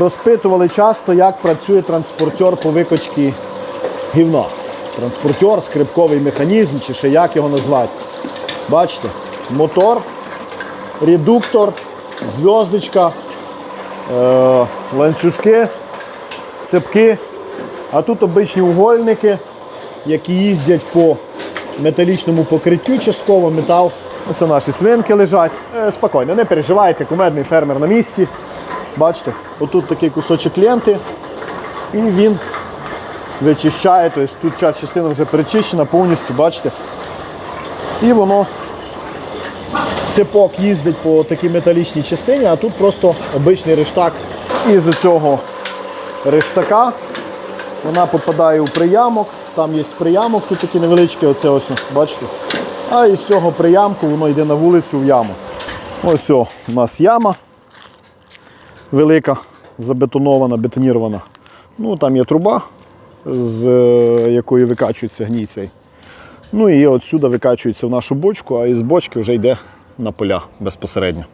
Розпитували часто, як працює транспортер по викочці гівна. Транспортер, скрипковий механізм, чи ще як його назвати. Бачите, мотор, редуктор, зв'яздочка, е, ланцюжки, цепки. А тут обичні угольники, які їздять по металічному покриттю частково метал. Ось наші свинки лежать. Е, спокійно, не переживайте, кумедний фермер на місці. Бачите, отут такий кусочок ленти, і він вичищає. Тобто тут ця частина вже перечищена повністю, бачите. І воно цепок їздить по такій металічній частині, а тут просто обичний рештак. І з цього рештака вона попадає у приямок. Там є приямок, тут такий невеличкий, оце ось, бачите. А із цього приямку воно йде на вулицю в яму. Ось о, у нас яма велика, забетонована, бетонірована. Ну, там є труба, з е, якої викачується гній цей. Ну і отсюди викачується в нашу бочку, а із бочки вже йде на поля безпосередньо.